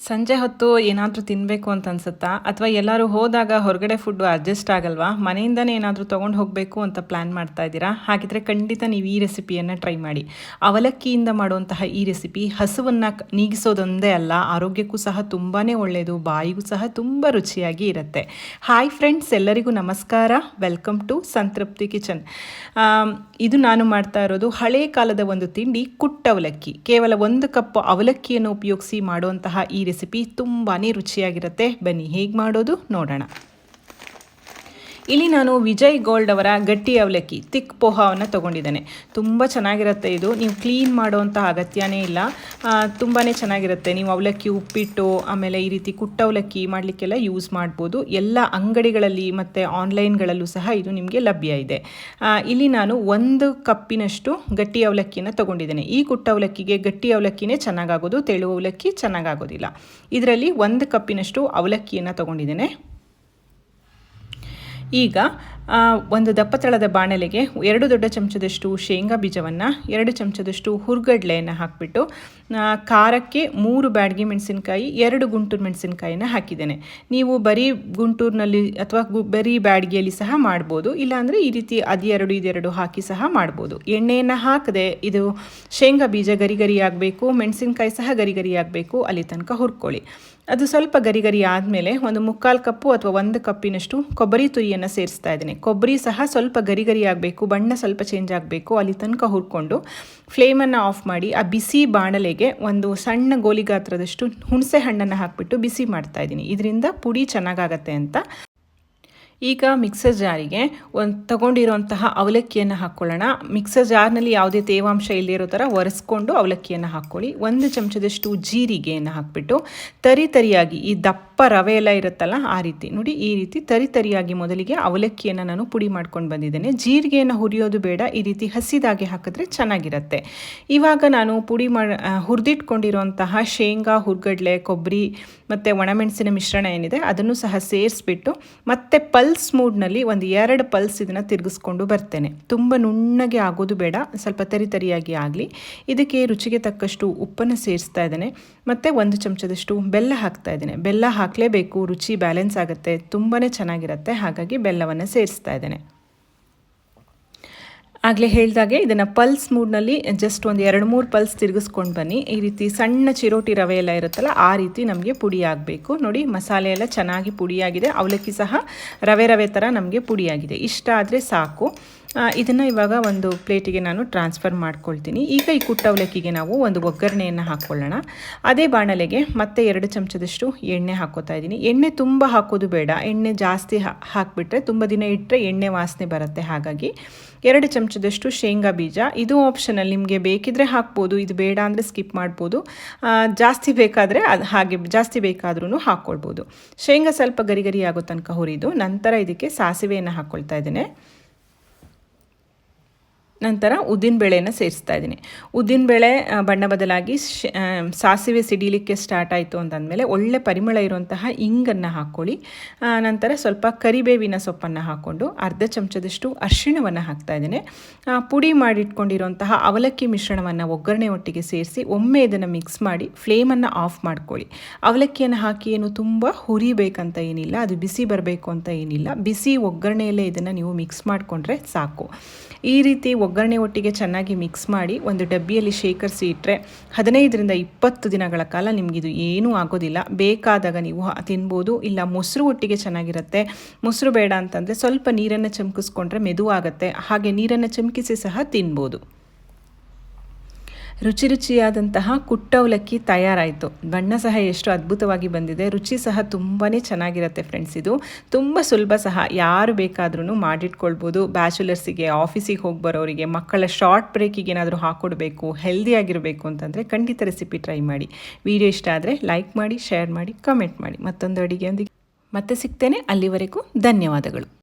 ಸಂಜೆ ಹೊತ್ತು ಏನಾದರೂ ತಿನ್ನಬೇಕು ಅಂತ ಅನ್ಸುತ್ತಾ? ಅಥವಾ ಎಲ್ಲರೂ ಹೋದಾಗ ಹೊರಗಡೆ ಫುಡ್ಡು ಅಡ್ಜಸ್ಟ್ ಆಗಲ್ವಾ? ಮನೆಯಿಂದನೇ ಏನಾದರೂ ತೊಗೊಂಡು ಹೋಗಬೇಕು ಅಂತ ಪ್ಲ್ಯಾನ್ ಮಾಡ್ತಾ ಇದ್ದೀರಾ? ಹಾಗಿದ್ರೆ ಖಂಡಿತ ನೀವು ಈ ರೆಸಿಪಿಯನ್ನು ಟ್ರೈ ಮಾಡಿ. ಅವಲಕ್ಕಿಯಿಂದ ಮಾಡುವಂತಹ ಈ ರೆಸಿಪಿ ಹಸುವನ್ನು ನೀಗಿಸೋದೊಂದೇ ಅಲ್ಲ, ಆರೋಗ್ಯಕ್ಕೂ ಸಹ ತುಂಬಾ ಒಳ್ಳೆಯದು ಬಾಯಿಗೂ ಸಹ ತುಂಬ ರುಚಿಯಾಗಿ ಇರುತ್ತೆ. ಹಾಯ್ ಫ್ರೆಂಡ್ಸ್ ಎಲ್ಲರಿಗೂ ನಮಸ್ಕಾರ. ವೆಲ್ಕಮ್ ಟು ಸಂತೃಪ್ತಿ ಕಿಚನ್ ಇದು ನಾನು ಮಾಡ್ತಾ ಇರೋದು ಹಳೆ ಕಾಲದ ಒಂದು ತಿಂಡಿ ಕುಟ್ಟ ಅವಲಕ್ಕಿ. ಕೇವಲ ಒಂದು ಕಪ್ ಅವಲಕ್ಕಿಯನ್ನು ಉಪಯೋಗಿಸಿ ಮಾಡುವಂತಹ ಈ ರೆಸಿಪಿ ತುಂಬಾ ರುಚಿಯಾಗಿರುತ್ತೆ. ಬನ್ನಿ ಹೇಗೆ ಮಾಡೋದು ನೋಡೋಣ. ಇಲ್ಲಿ ನಾನು ವಿಜಯ್ ಗೋಲ್ಡ್ ಅವರ ಗಟ್ಟಿ ಅವಲಕ್ಕಿ, ತಿಕ್ ಪೋಹವನ್ನು ತೊಗೊಂಡಿದ್ದೇನೆ. ತುಂಬ ಚೆನ್ನಾಗಿರುತ್ತೆ ಇದು. ನೀವು ಕ್ಲೀನ್ ಮಾಡುವಂಥ ಅಗತ್ಯನೇ ಇಲ್ಲ. ತುಂಬಾ ಚೆನ್ನಾಗಿರುತ್ತೆ. ನೀವು ಅವಲಕ್ಕಿ, ಉಪ್ಪಿಟ್ಟು, ಆಮೇಲೆ ಈ ರೀತಿ ಕುಟ್ಟ ಅವಲಕ್ಕಿ ಮಾಡಲಿಕ್ಕೆಲ್ಲ ಯೂಸ್ ಮಾಡ್ಬೋದು. ಎಲ್ಲ ಅಂಗಡಿಗಳಲ್ಲಿ ಮತ್ತು ಆನ್ಲೈನ್ಗಳಲ್ಲೂ ಸಹ ಇದು ನಿಮಗೆ ಲಭ್ಯ ಇದೆ. ಇಲ್ಲಿ ನಾನು ಒಂದು ಕಪ್ಪಿನಷ್ಟು ಗಟ್ಟಿ ಅವಲಕ್ಕಿನ ತೊಗೊಂಡಿದ್ದೇನೆ. ಈ ಕುಟ್ಟ ಅವಲಕ್ಕಿಗೆ ಗಟ್ಟಿ ಅವಲಕ್ಕಿನೇ ಚೆನ್ನಾಗಾಗೋದು, ತೆಳು ಅವಲಕ್ಕಿ ಚೆನ್ನಾಗಾಗೋದಿಲ್ಲ. ಇದರಲ್ಲಿ ಒಂದು ಕಪ್ಪಿನಷ್ಟು ಅವಲಕ್ಕಿಯನ್ನು ತೊಗೊಂಡಿದ್ದೇನೆ. ಈಗ ಒಂದು ದಪ್ಪತಳದ ಬಾಣಲೆಗೆ ಎರಡು ದೊಡ್ಡ ಚಮಚದಷ್ಟು ಶೇಂಗಾ ಬೀಜವನ್ನು, ಎರಡು ಚಮಚದಷ್ಟು ಹುರ್ಗಡ್ಲೆಯನ್ನು ಹಾಕಿಬಿಟ್ಟು ಖಾರಕ್ಕೆ ಮೂರು ಬ್ಯಾಡಗಿ ಮೆಣಸಿನಕಾಯಿ, ಎರಡು ಗುಂಟೂರು ಮೆಣಸಿನಕಾಯಿನ ಹಾಕಿದ್ದೇನೆ. ನೀವು ಬರೀ ಗುಂಟೂರಿನಲ್ಲಿ ಅಥವಾ ಬರೀ ಬ್ಯಾಡಗಿಯಲ್ಲಿ ಸಹ ಮಾಡ್ಬೋದು, ಇಲ್ಲಾಂದರೆ ಈ ರೀತಿ ಅದೆರಡು ಇದೆರಡು ಹಾಕಿ ಸಹ ಮಾಡ್ಬೋದು. ಎಣ್ಣೆಯನ್ನು ಹಾಕದೆ ಇದು ಶೇಂಗಾ ಬೀಜ ಗರಿ ಗರಿ ಆಗಬೇಕು ಮೆಣಸಿನಕಾಯಿ ಸಹ ಗರಿ ಅಲ್ಲಿ ತನಕ ಹುರ್ಕೊಳ್ಳಿ. ಅದು ಸ್ವಲ್ಪ ಗರಿ ಗರಿ ಆದಮೇಲೆ ಒಂದು ಮುಕ್ಕಾಲು ಕಪ್ಪು ಅಥವಾ ಒಂದು ಕಪ್ಪಿನಷ್ಟು ಕೊಬ್ಬರಿ ತುರಿಯನ್ನು ಸೇರಿಸ್ತಾ ಇದ್ದೀನಿ. ಕೊಬ್ಬರಿ ಸಹ ಸ್ವಲ್ಪ ಗರಿ ಗರಿ ಆಗಬೇಕು, ಬಣ್ಣ ಸ್ವಲ್ಪ ಚೇಂಜ್ ಆಗಬೇಕು, ಅಲ್ಲಿ ತನಕ ಹುರ್ಕೊಂಡು ಫ್ಲೇಮನ್ನು ಆಫ್ ಮಾಡಿ ಆ ಬಿಸಿ ಬಾಣಲೆಗೆ ಒಂದು ಸಣ್ಣ ಗೋಲಿ ಗಾತ್ರದಷ್ಟು ಹುಣಸೆ ಹಣ್ಣನ್ನು ಹಾಕಿಬಿಟ್ಟು ಬಿಸಿ ಮಾಡ್ತಾ ಇದ್ದೀನಿ. ಇದರಿಂದ ಪುಡಿ ಚೆನ್ನಾಗಾಗತ್ತೆ ಅಂತ ಈಗ ಮಿಕ್ಸರ್ ಜಾರಿಗೆ ಒಂದು ತಗೊಂಡಿರುವಂತಹ ಅವಲಕ್ಕಿಯನ್ನು ಹಾಕ್ಕೊಳ್ಳೋಣ ಮಿಕ್ಸರ್ ಜಾರ್ನಲ್ಲಿ ಯಾವುದೇ ತೇವಾಂಶ ಇಲ್ಲದಿರೋ ಥರ ಒರೆಸ್ಕೊಂಡು ಅವಲಕ್ಕಿಯನ್ನು ಹಾಕ್ಕೊಳ್ಳಿ ಒಂದು ಚಮಚದಷ್ಟು ಜೀರಿಗೆಯನ್ನು ಹಾಕ್ಬಿಟ್ಟು ತರಿ ತರಿಯಾಗಿ ಈ ದಪ್ಪ ರವೆ ಎಲ್ಲ ಇರುತ್ತಲ್ಲ ಆ ರೀತಿ ನೋಡಿ ಈ ರೀತಿ ತರಿ ತರಿಯಾಗಿ ಮೊದಲಿಗೆ ಅವಲಕ್ಕಿಯನ್ನು ನಾನು ಪುಡಿ ಮಾಡ್ಕೊಂಡು ಬಂದಿದ್ದೇನೆ. ಜೀರಿಗೆಯನ್ನು ಹುರಿಯೋದು ಬೇಡ, ಈ ರೀತಿ ಹಸಿದಾಗಿ ಹಾಕಿದ್ರೆ ಚೆನ್ನಾಗಿರುತ್ತೆ. ಇವಾಗ ನಾನು ಪುಡಿ ಮಾಡಿ ಹುರಿದಿಟ್ಕೊಂಡಿರುವಂತಹ ಶೇಂಗಾ, ಹುರ್ಗಡ್ಲೆ ಕೊಬ್ಬರಿ ಮತ್ತು ಒಣಮೆಣಸಿನ ಮಿಶ್ರಣ ಏನಿದೆ ಅದನ್ನು ಸಹ ಸೇರಿಸ್ಬಿಟ್ಟು ಮತ್ತೆ ಪಲ್ಸ್ ಮೂಡ್ನಲ್ಲಿ ಒಂದು ಎರಡು ಪಲ್ಸ್ ಇದನ್ನು ತಿರುಗಿಸ್ಕೊಂಡು ಬರ್ತೇನೆ. ತುಂಬ ನುಣ್ಣಗೆ ಆಗೋದು ಬೇಡ, ಸ್ವಲ್ಪ ತರಿ ತರಿಯಾಗಿ ಆಗಲಿ. ಇದಕ್ಕೆ ರುಚಿಗೆ ತಕ್ಕಷ್ಟು ಉಪ್ಪನ್ನು ಸೇರಿಸ್ತಾ ಇದ್ದೇನೆ. ಮತ್ತು ಒಂದು ಚಮಚದಷ್ಟು ಬೆಲ್ಲ ಹಾಕ್ತಾ ಇದ್ದೇನೆ. ಬೆಲ್ಲ ಹಾಕಲೇಬೇಕು, ರುಚಿ ಬ್ಯಾಲೆನ್ಸ್ ಆಗುತ್ತೆ ತುಂಬಾ ಚೆನ್ನಾಗಿರುತ್ತೆ. ಹಾಗಾಗಿ ಬೆಲ್ಲವನ್ನು ಸೇರಿಸ್ತಾ ಇದ್ದೇನೆ. ಆಗಲೇ ಹೇಳಿದಾಗೆ ಇದನ್ನು ಪಲ್ಸ್ ಮೂಡ್ನಲ್ಲಿ ಜಸ್ಟ್ ಒಂದು ಎರಡು ಮೂರು ಪಲ್ಸ್ ತಿರುಗಿಸ್ಕೊಂಡು ಬನ್ನಿ. ಈ ರೀತಿ ಸಣ್ಣ ಚಿರೋಟಿ ರವೆ ಎಲ್ಲ ಇರುತ್ತಲ್ಲ, ಆ ರೀತಿ ನಮಗೆ ಪುಡಿ ಆಗಬೇಕು. ನೋಡಿ, ಮಸಾಲೆ ಎಲ್ಲ ಚೆನ್ನಾಗಿ ಪುಡಿಯಾಗಿದೆ. ಅವಲಕ್ಕಿ ಸಹ ರವೆ ರವೆ ಥರ ನಮಗೆ ಪುಡಿಯಾಗಿದೆ. ಇಷ್ಟ ಆದರೆ ಸಾಕು. ಇದನ್ನು ಇವಾಗ ಒಂದು ಪ್ಲೇಟಿಗೆ ನಾನು ಟ್ರಾನ್ಸ್ಫರ್ ಮಾಡ್ಕೊಳ್ತೀನಿ. ಈಗ ಈ ಕುಟ್ಟ ಅವಲಕ್ಕಿಗೆ ನಾವು ಒಂದು ಒಗ್ಗರಣೆಯನ್ನು ಹಾಕ್ಕೊಳ್ಳೋಣ ಅದೇ ಬಾಣಲೆಗೆ ಮತ್ತೆ ಎರಡು ಚಮಚದಷ್ಟು ಎಣ್ಣೆ ಹಾಕೋತಾ ಇದ್ದೀನಿ. ಎಣ್ಣೆ ತುಂಬ ಹಾಕೋದು ಬೇಡ. ಎಣ್ಣೆ ಜಾಸ್ತಿ ಹಾಕಿಬಿಟ್ರೆ ತುಂಬ ದಿನ ಇಟ್ಟರೆ ಎಣ್ಣೆ ವಾಸನೆ ಬರುತ್ತೆ ಹಾಗಾಗಿ. ಎರಡು ಚಮಚದಷ್ಟು ಶೇಂಗಾ ಬೀಜ. ಇದು ಆಪ್ಷನಲ್ ನಿಮಗೆ ಬೇಕಿದ್ರೆ ಹಾಕ್ಬೋದು, ಇದು ಬೇಡ ಅಂದರೆ ಸ್ಕಿಪ್ ಮಾಡ್ಬೋದು. ಜಾಸ್ತಿ ಬೇಕಾದರೆ ಅದು ಹಾಗೆ ಜಾಸ್ತಿ ಬೇಕಾದ್ರೂ ಹಾಕ್ಕೊಳ್ಬೋದು ಶೇಂಗಾ ಸ್ವಲ್ಪ ಗರಿಗರಿ ಗರಿ ಆಗೋ ತನಕ ಹುರಿದು ನಂತರ ಇದಕ್ಕೆ ಸಾಸಿವೆಯನ್ನು ಹಾಕ್ಕೊಳ್ತಾ ಇದ್ದೇನೆ. ನಂತರ ಉದ್ದಿನಬೇಳೆಯನ್ನು ಸೇರಿಸ್ತಾ ಇದ್ದೀನಿ. ಉದ್ದಿನ ಬೇಳೆ ಬಣ್ಣ ಬದಲಾಗಿ ಸಾಸಿವೆ ಸಿಡಿಲಿಕ್ಕೆ ಸ್ಟಾರ್ಟ್ ಆಯಿತು ಅಂತಂದಮೇಲೆ ಒಳ್ಳೆ ಪರಿಮಳ ಇರುವಂತಹ ಇಂಗನ್ನು ಹಾಕ್ಕೊಳ್ಳಿ. ನಂತರ ಸ್ವಲ್ಪ ಕರಿಬೇವಿನ ಸೊಪ್ಪನ್ನು ಹಾಕ್ಕೊಂಡು ಅರ್ಧ ಚಮಚದಷ್ಟು ಅರಿಶಿಣವನ್ನು ಹಾಕ್ತಾ ಇದ್ದೀನಿ. ಪುಡಿ ಮಾಡಿಟ್ಕೊಂಡಿರುವಂತಹ ಅವಲಕ್ಕಿ ಮಿಶ್ರಣವನ್ನು ಒಗ್ಗರಣೆ ಒಟ್ಟಿಗೆ ಸೇರಿಸಿ ಒಮ್ಮೆ ಇದನ್ನು ಮಿಕ್ಸ್ ಮಾಡಿ ಫ್ಲೇಮನ್ನು ಆಫ್ ಮಾಡ್ಕೊಳ್ಳಿ. ಅವಲಕ್ಕಿಯನ್ನು ಹಾಕಿ ಏನು ತುಂಬ ಹುರಿಬೇಕಂತ ಏನಿಲ್ಲ, ಅದು ಬಿಸಿ ಬರಬೇಕು ಅಂತ ಏನಿಲ್ಲ. ಬಿಸಿ ಒಗ್ಗರಣೆಯಲ್ಲೇ ಇದನ್ನು ನೀವು ಮಿಕ್ಸ್ ಮಾಡಿಕೊಂಡ್ರೆ ಸಾಕು. ಈ ರೀತಿ ಒಗ್ಗರಣೆ ಒಟ್ಟಿಗೆ ಚೆನ್ನಾಗಿ ಮಿಕ್ಸ್ ಮಾಡಿ ಒಂದು ಡಬ್ಬಿಯಲ್ಲಿ ಶೇಖರಿಸಿ ಇಟ್ಟರೆ ಹದಿನೈದರಿಂದ ಇಪ್ಪತ್ತು ದಿನಗಳ ಕಾಲ ನಿಮಗಿದು ಏನೂ ಆಗೋದಿಲ್ಲ. ಬೇಕಾದಾಗ ನೀವು ತಿನ್ಬೋದು. ಇಲ್ಲ ಮೊಸರು ಒಟ್ಟಿಗೆ ಚೆನ್ನಾಗಿರುತ್ತೆ. ಮೊಸರು ಬೇಡ ಅಂತಂದರೆ ಸ್ವಲ್ಪ ನೀರನ್ನು ಚಮಕಿಸ್ಕೊಂಡ್ರೆ ಮೆದುವಾಗುತ್ತೆ. ಹಾಗೆ ನೀರನ್ನು ಚಮಕಿಸಿ ಸಹ ತಿನ್ಬೋದು. ರುಚಿ ರುಚಿಯಾದಂತಹ ಕುಟ್ಟವಲಕ್ಕಿ ತಯಾರಾಯಿತು. ಬಣ್ಣ ಸಹ ಎಷ್ಟು ಅದ್ಭುತವಾಗಿ ಬಂದಿದೆ. ರುಚಿ ಸಹ ತುಂಬಾ ಚೆನ್ನಾಗಿರುತ್ತೆ ಫ್ರೆಂಡ್ಸ್ ಇದು. ತುಂಬ ಸುಲಭ ಸಹ. ಯಾರು ಬೇಕಾದ್ರೂ ಮಾಡಿಟ್ಕೊಳ್ಬೋದು. ಬ್ಯಾಚುಲರ್ಸಿಗೆ, ಆಫೀಸಿಗೆ ಹೋಗಿ ಬರೋರಿಗೆ, ಮಕ್ಕಳ ಶಾರ್ಟ್ ಬ್ರೇಕಿಗೆ ಏನಾದರೂ ಹಾಕ್ಕೊಡ್ಬೇಕು ಹೆಲ್ದಿಯಾಗಿರಬೇಕು ಅಂತಂದರೆ ಖಂಡಿತ ರೆಸಿಪಿ ಟ್ರೈ ಮಾಡಿ. ವಿಡಿಯೋ ಇಷ್ಟ ಆದರೆ ಲೈಕ್ ಮಾಡಿ ಶೇರ್ ಮಾಡಿ ಕಮೆಂಟ್ ಮಾಡಿ. ಮತ್ತೊಂದು ಅಡಿಗೆಯೊಂದಿಗೆ ಮತ್ತೆ ಸಿಗ್ತೇನೆ. ಅಲ್ಲಿವರೆಗೂ ಧನ್ಯವಾದಗಳು.